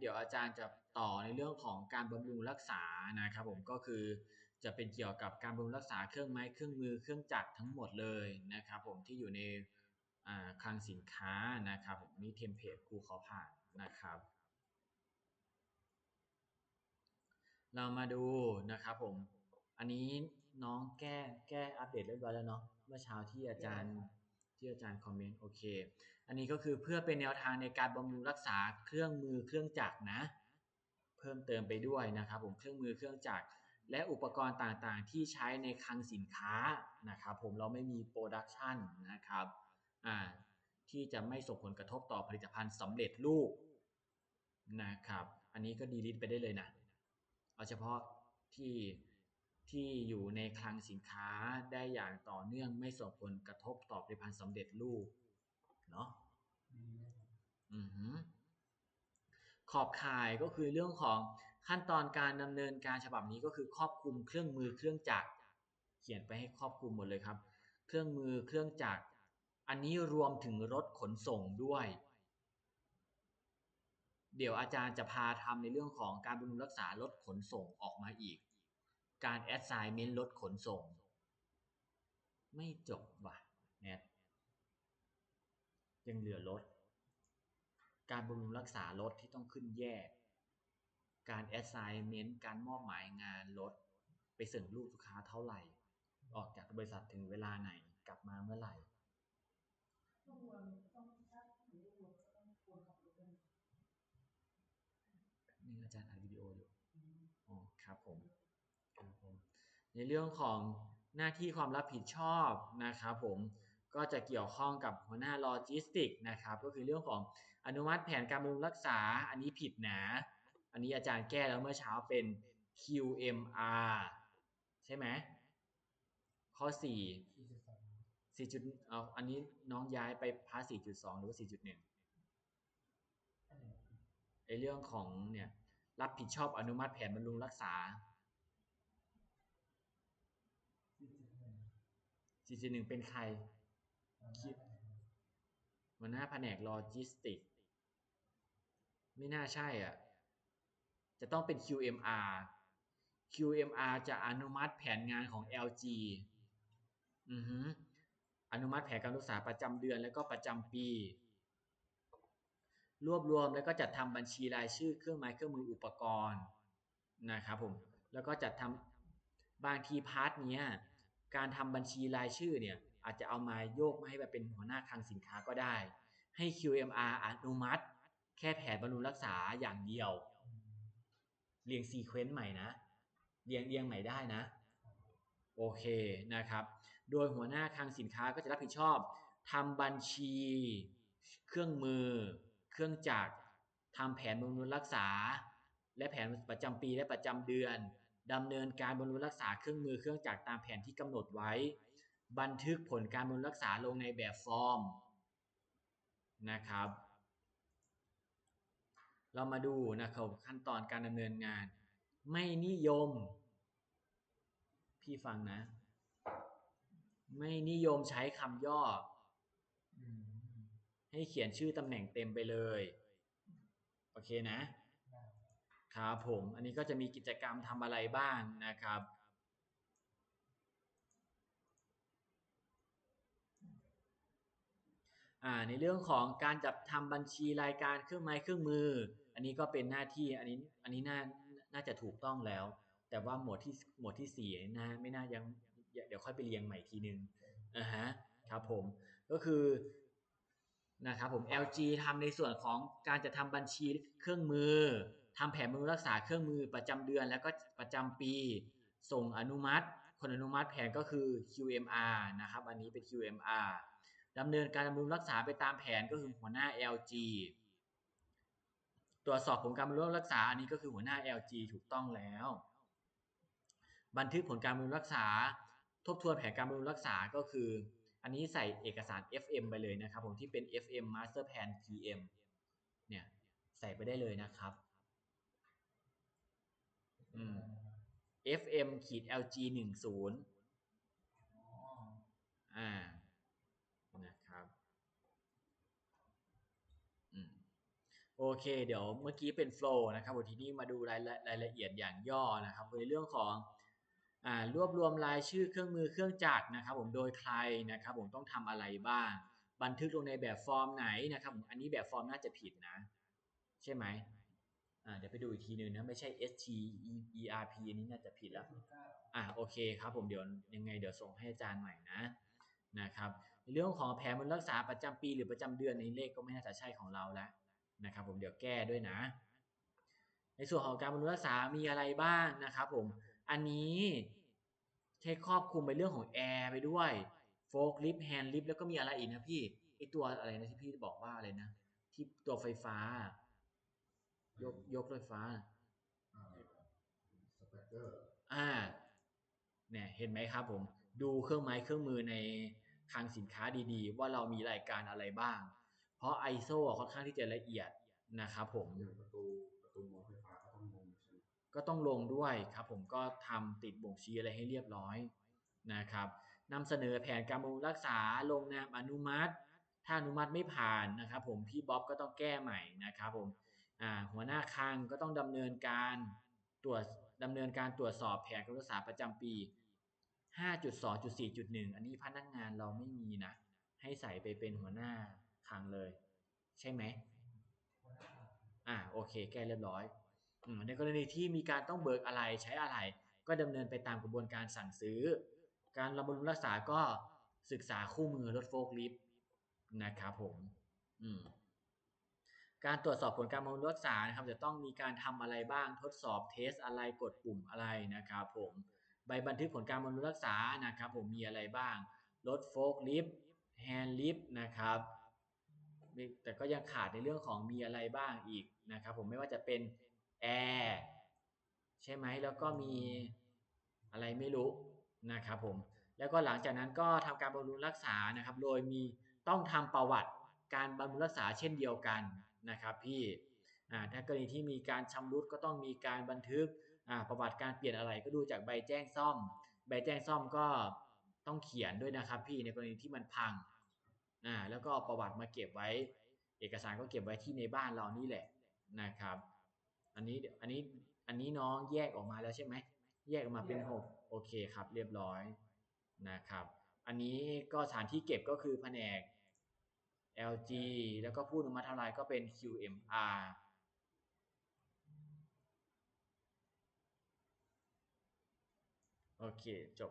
เดี๋ยวอาจารย์จะต่อในเรื่องของการบำรุงรักษานะครับผมก็คือจะเป็นเกี่ยวกับการบำรุงรักษาเครื่องไม้เครื่องมือเครื่องจักรทั้งหมดเลยนะครับผมที่อยู่ในคลังสินค้านะครับผมนี่เทมเพลตครูขอผ่านนะครับ เรามาดูนะครับผมอันนี้น้องแก้แก้อัปเดตเรียบร้อยแล้วเนาะเมื่อเช้าที่อาจารย์ ที่อาจารย์คอมเมนต์โอเค อันนี้ก็คือเพื่อเป็นแนวทางในการบำรุงรักษาเครื่องมือเครื่องจักรนะ เพิ่มเติมไปด้วยนะครับผมเครื่องมือเครื่องจักรและอุปกรณ์ต่างๆ ที่ใช้ในคลังสินค้านะครับผมเราไม่มีโปรดักชันนะครับอ่าที่จะไม่ส่งผลกระทบต่อผลิตภัณฑ์สำเร็จรูปนะครับ อันนี้ก็ดีลิทไปได้เลยนะ เอาเฉพาะที่ ที่อยู่ในคลังสินค้าได้อย่างต่อเนื่องไม่ส่งผลกระทบต่อผลิตภัณฑ์สำเร็จรูปเนาะอือหือขอบข่ายก็คือเรื่องของขั้นตอนการดำเนินการฉบับนี้ก็คือครอบคลุมเครื่องมือเครื่องจักรเขียนไปให้ครอบคลุมหมดเลยครับ เครื่องมือเครื่องจักรอันนี้รวมถึงรถขนส่งด้วย เดี๋ยวอาจารย์จะพาทำในเรื่องของการบำรุงรักษารถขนส่งออกมาอีก การ assignment รถขนส่ง ไม่จบว่ะแนทยังเหลือรถ การบำรุงรักษารถที่ต้องขึ้นแยก การ assignment การมอบหมายงานรถ ไปส่งลูกลูกค้าเท่าไหร่ ออกจากบริษัทถึงเวลาไหนกลับมาเมื่อไหร่นี่อาจารย์อัดวิดีโออยู่ อ๋อ ครับผม ครับผมในเรื่องของหน้าที่ความรับผิดชอบนะครับผมก็จะเกี่ยวข้องกับหัวหน้าโลจิสติกนะครับ ก็คือเรื่องของอนุมัติแผนการบำรุงรักษาอันนี้ผิดนะอันนี้อาจารย์แก้แล้วเมื่อเช้าเป็น QMR ใช่ไหมข้อ4 4จุดเอาอันนี้น้องย้ายไปพาร์ท4.2หรือว่า4.1ไอเรื่องของเนี่ยรับผิดชอบอนุมัติแผนบำรุงรักษา 4.1 เป็นใคร หัวหน้าแผนกโลจิสติก ไม่น่าใช่อะ จะต้องเป็น QMR QMR จะอนุมัติแผนงานของ LG อือฮึอนุมัติแผนการรักษาประจำเดือนแล้วก็ประจำปี รวบรวมแล้วก็จัดทำบัญชีรายชื่อเครื่องไม้เครื่องมืออุปกรณ์นะครับผม แล้วก็จัดทำบางทีพาร์ทเนี้ย การทำบัญชีรายชื่อเนี่ยอาจจะเอามาโยกมาให้แบบเป็นหัวหน้าคลังสินค้าก็ได้ ให้ QMR อนุมัติ แค่แผนบำรุงรักษาอย่างเดียว เรียงซีเควนต์ใหม่นะ เรียงเรียงใหม่ได้นะ โอเคนะครับ โดยหัวหน้าคลังสินค้าก็จะรับผิดชอบทำบัญชี เครื่องมือ เครื่องจักรทำแผนบำรุงรักษา และแผนประจำปีและประจำเดือน ดำเนินการบำรุงรักษาเครื่องมือเครื่องจักรตามแผนที่กำหนดไว้ บันทึกผลการบำรุงรักษาลงในแบบฟอร์มนะครับ เรามาดูนะครับขั้นตอนการดำเนินงาน ไม่นิยม พี่ฟังนะ ไม่นิยมใช้คำย่อ ให้เขียนชื่อตำแหน่งเต็มไปเลย โอเคนะ ครับผม อันนี้ก็จะมีกิจกรรมทำอะไรบ้างนะครับ อ่าในเรื่องของการจัดทำบัญชีรายการเครื่องไม้เครื่องมือ อันนี้ก็เป็นหน้าที่อันนี้อันนี้น่าน่าจะถูกต้องแล้ว แต่ว่าหมวดที่หมวดที่สี่นะไม่น่ายังเดี๋ยวค่อยไปเรียงใหม่ทีนึงอ่าฮะครับผมก็คือนะครับผม LG ทำในส่วนของการจะทำบัญชีเครื่องมือ ทำแผนบำรุงรักษาเครื่องมือประจำเดือนแล้วก็ประจำปี ส่งอนุมัติ คนอนุมัติแผนก็คือ QMR นะครับอันนี้เป็น QMR ดำเนินการบำรุงรักษาไปตามแผนก็คือหัวหน้า LG ตรวจสอบผลการบำรุงรักษาอันนี้ก็คือหัวหน้า LG ถูกต้องแล้ว บันทึกผลการบำรุงรักษา ทบทวนแผนการบำรุงรักษาก็คือ อันนี้ใส่เอกสาร FM ไปเลยนะครับผมที่เป็น FM Master Plan PM เนี่ยใส่ไปได้เลยนะครับ FM ขีด LG หนึ่งศูนย์อ่า นะครับ อืม โอเค เดี๋ยวเมื่อกี้เป็นโฟล์นะครับทีนี้มาดูรายละรายละเอียดอย่างย่อนะครับ ในเรื่องของอ่ารวบรวมรายชื่อเครื่องมือเครื่องจักรนะครับ ผม โดยใครนะครับ ผมต้องทำอะไรบ้าง บันทึกลงในแบบฟอร์มไหนนะครับผมอันนี้แบบฟอร์มน่าจะผิดนะ ใช่ไหม อ่าเดี๋ยวไปดูอีกทีนึงนะไม่ใช่ S T E R P อันนี้น่าจะผิดแล้ว อ่าโอเคครับผมเดี๋ยวยังไงเดี๋ยวส่งให้อาจารย์ใหม่นะนะครับในเรื่องของแผนบำรุงรักษาประจำปีหรือประจำเดือนในเลขก็ไม่น่าจะใช่ของเราแล้วนะครับ ผมเดี๋ยวแก้ด้วยนะ ในส่วนของการบำรุงรักษามีอะไรบ้างนะครับ ผมอันนี้ใช้ครอบคลุมไปเรื่องของแอร์ไปด้วยโฟกลิฟแฮนด์ลิฟแล้วก็มีอะไรอีกนะพี่ไอตัวอะไรนะที่พี่บอกว่าอะไรนะ ที่ตัวไฟฟ้า ยกยกรถไฟฟ้าสเปกเกอร์อ่า เนี่ย เห็นไหมครับผม ดูเครื่องไม้เครื่องมือในคลังสินค้าดีๆ ว่าเรามีรายการอะไรบ้าง เพราะ ISO อะค่อนข้างที่จะละเอียดนะครับผมอย่างประตูประตูหม้อไฟฟ้าก็ต้องลงใช่ไหมก็ต้องลงด้วยครับ ผมก็ทำติดบ่งชี้อะไรให้เรียบร้อยนะครับนำเสนอแผนการบำรุงรักษาลงนามอนุมัติ ถ้าอนุมัติไม่ผ่านนะครับผมพี่บ๊อบก็ต้องแก้ใหม่นะครับผมอ่า หัวหน้าคลังก็ต้องดำเนินการตรวจดำเนินการตรวจสอบแผนการรักษาประจำปี 5.2.4.1 อันนี้พนักงานเราไม่มีนะ ให้ใส่ไปเป็นหัวหน้าคลังเลย ใช่ไหมอ่าโอเค แก้เรียบร้อยอในกรณีที่มีการต้องเบิกอะไรใช้อะไร ก็ดำเนินไปตามกระบวนการสั่งซื้อ การบำรุงรักษาก็ศึกษาคู่มือรถโฟล์คลิฟต์นะครับผม อืม การตรวจสอบผลการบำรุงรักษานะครับ จะต้องมีการทำอะไรบ้างทดสอบเทสอะไรกดปุ่มอะไรนะครับผมใบบันทึกผลการบำรุงรักษานะครับ ผมมีอะไรบ้างรถโฟล์ลิฟต์แฮนด์ลิฟต์นะครับแต่ก็ยังขาดในเรื่องของมีอะไรบ้างอีกนะครับ ผมไม่ว่าจะเป็นแอร์ใช่ไหมแล้วก็มีอะไรไม่รู้นะครับผมแล้วก็หลังจากนั้นก็ทำการบำรุงรักษานะครับ โดยมีต้องทำประวัติการบำรุงรักษาเช่นเดียวกัน นะครับพี่ถ้ากรณีที่มีการชำรุดก็ต้องมีการบันทึกประวัติการเปลี่ยนอะไรก็ดูจากใบแจ้งซ่อม ใบแจ้งซ่อมก็ต้องเขียนด้วยนะครับพี่ในกรณีที่มันพังแล้วก็ประวัติมาเก็บไว้ เอกสารก็เก็บไว้ที่ในบ้านเรานี่แหละนะครับ อันนี้อันนี้อันนี้น้องแยกออกมาแล้วใช่ไหมแยกออกมาเป็นหกโอเคครับ เรียบร้อยนะครับ อันนี้ก็สถานที่เก็บก็คือแผนก LG แล้วก็ผู้อนุมัติทำลายก็เป็น QMR โอเค จบ